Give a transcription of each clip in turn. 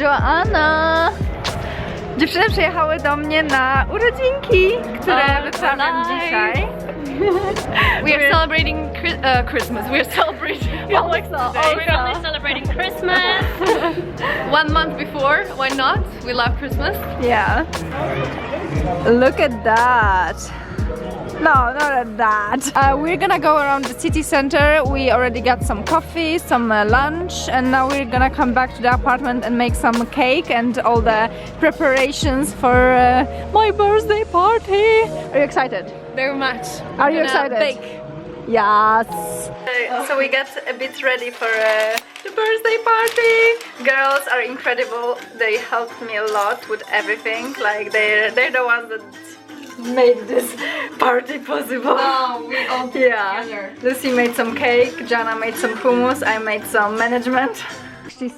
Joanna! Dziewczyny przyjechały do mnie na urodzinki, które Oh, wyprawiam nice. dzisiaj. We are celebrating uh, Christmas. We are celebrating Alexa. Oh, We're only celebrating Christmas. One month before, why not? We love Christmas. Yeah. Look at that. No, not at that. Uh, we're gonna go around the city center. We already got some coffee, some uh, lunch, and now we're gonna come back to the apartment and make some cake and all the preparations for uh, my birthday party. Are you excited? Very much. Are you Gonna excited? Bake. Yes. so we get a bit ready for uh, the birthday party. Girls are incredible. They helped me a lot with everything. Like they're they're the ones that made this party possible. Oh, we all did Yeah. together. Lucy made some cake. Jana made some hummus. I made some management. She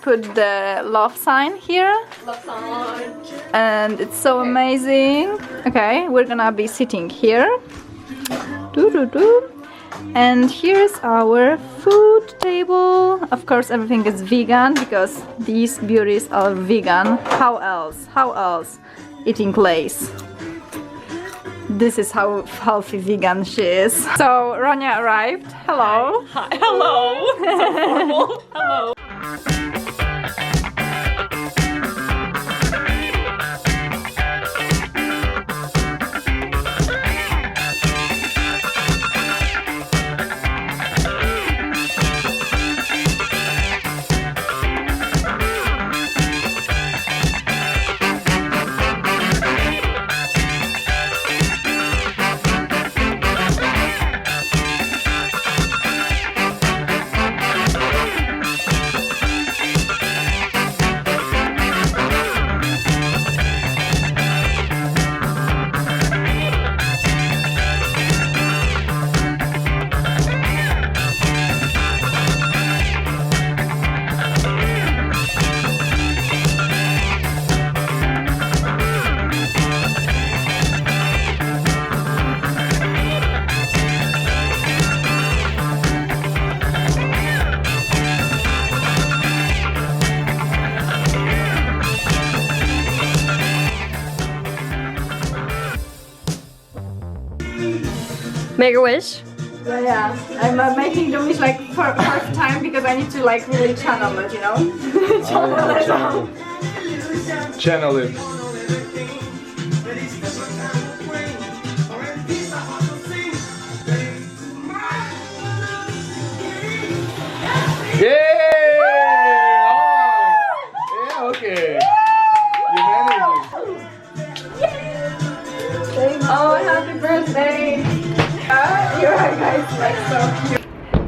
put the love sign here Love sign. and it's so amazing. Okay, we're gonna be sitting here. Doo doo doo. And here's our food table. Of course, everything is vegan because these beauties are vegan. How else? How else? Eating lace. This is how healthy vegan she is. So Ronya arrived. Hello. Hi. Hello. so. Hello. Make a wish. Yeah, yeah. I'm uh, making the wish like for first time because I need to like really channel it, you know. channel. Channel it.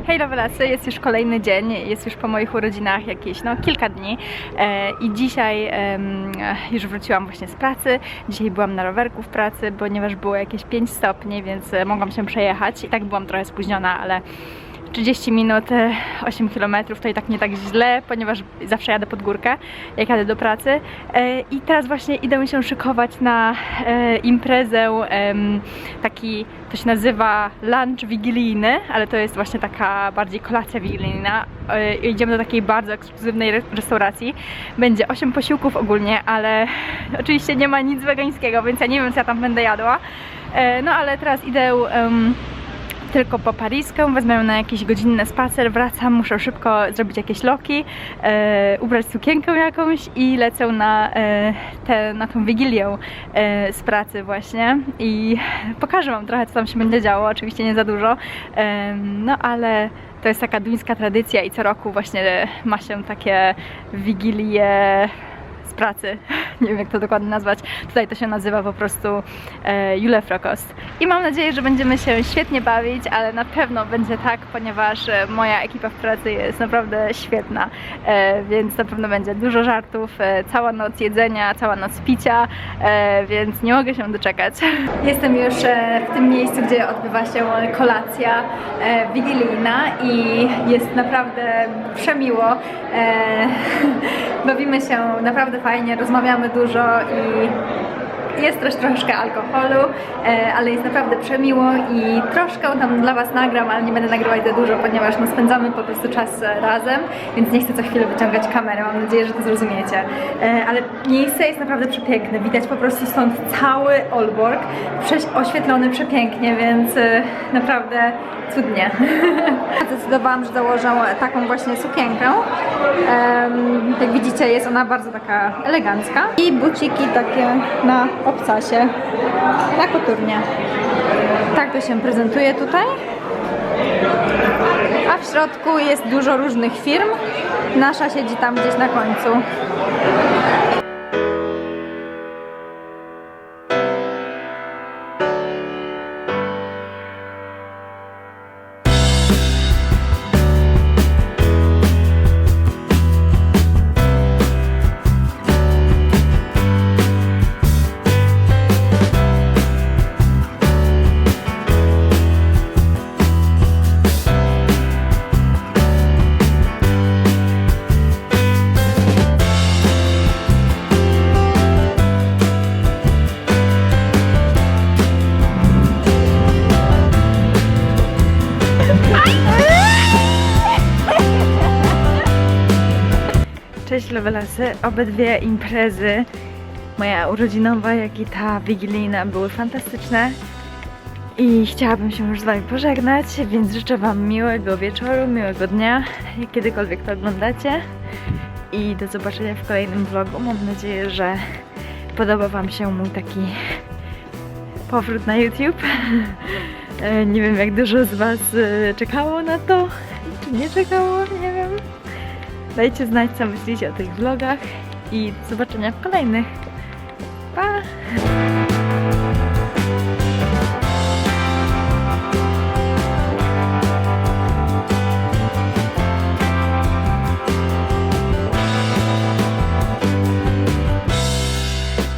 Hej rewelacje, jest już kolejny dzień, jest już po moich urodzinach jakieś, no kilka dni e, i dzisiaj em, już wróciłam właśnie z pracy, dzisiaj byłam na rowerku w pracy, ponieważ było jakieś 5 stopni, więc e, mogłam się przejechać. I tak byłam trochę spóźniona, ale 30 minut, e, 8 km to i tak nie tak źle, ponieważ zawsze jadę pod górkę, jak jadę do pracy. E, I teraz właśnie idę się szykować na e, imprezę, taki, to się nazywa lunch wigilijny, ale to jest właśnie taka bardziej kolacja wigilijna. E, Idziemy do takiej bardzo ekskluzywnej re- restauracji. Będzie 8 posiłków ogólnie, ale oczywiście nie ma nic wegańskiego, więc ja nie wiem co ja tam będę jadła. E, No ale teraz idę tylko po pariskę, wezmę ją na jakiś godzinny spacer, wracam, muszę szybko zrobić jakieś loki, e, ubrać sukienkę jakąś i lecę na, e, te, na tą wigilię e, z pracy właśnie i pokażę wam trochę co tam się będzie działo, oczywiście nie za dużo, e, no ale to jest taka duńska tradycja i co roku właśnie ma się takie wigilie z pracy. Nie wiem jak to dokładnie nazwać. Tutaj to się nazywa po prostu e, Julefrokost. I mam nadzieję, że będziemy się świetnie bawić, ale na pewno będzie tak, ponieważ e, moja ekipa w pracy jest naprawdę świetna. E, więc na pewno będzie dużo żartów, e, cała noc jedzenia, cała noc picia, e, więc nie mogę się doczekać. Jestem już e, w tym miejscu, gdzie odbywa się kolacja e, wigilijna i jest naprawdę przemiło. E, bawimy się naprawdę fajnie, rozmawiamy dużo i Jest też troszkę alkoholu, e, ale jest naprawdę przemiło i troszkę tam dla Was nagram, ale nie będę nagrywać za dużo, ponieważ no, spędzamy po prostu czas razem, więc nie chcę co chwilę wyciągać kamerę. Mam nadzieję, że to zrozumiecie. E, ale miejsce jest naprawdę przepiękne. Widać po prostu stąd cały Olborg, oświetlony przepięknie, więc e, naprawdę cudnie. Zdecydowałam, że założę taką właśnie sukienkę. Jak widzicie, jest ona bardzo taka elegancka. I buciki takie na obcasie, na koturnie. Tak to się prezentuje tutaj. A w środku jest dużo różnych firm. Nasza siedzi tam gdzieś na końcu. Cześć Lewelasy, obydwie imprezy, moja urodzinowa jak i ta wigilijna były fantastyczne i chciałabym się już z Wami pożegnać, więc życzę Wam miłego wieczoru, miłego dnia, kiedykolwiek to oglądacie i do zobaczenia w kolejnym vlogu. Mam nadzieję, że podoba Wam się mój taki powrót na YouTube. E, Nie wiem jak dużo z Was e, czekało na to, czy nie czekało, nie. Dajcie znać, co myślicie o tych vlogach i do zobaczenia w kolejnych. Pa!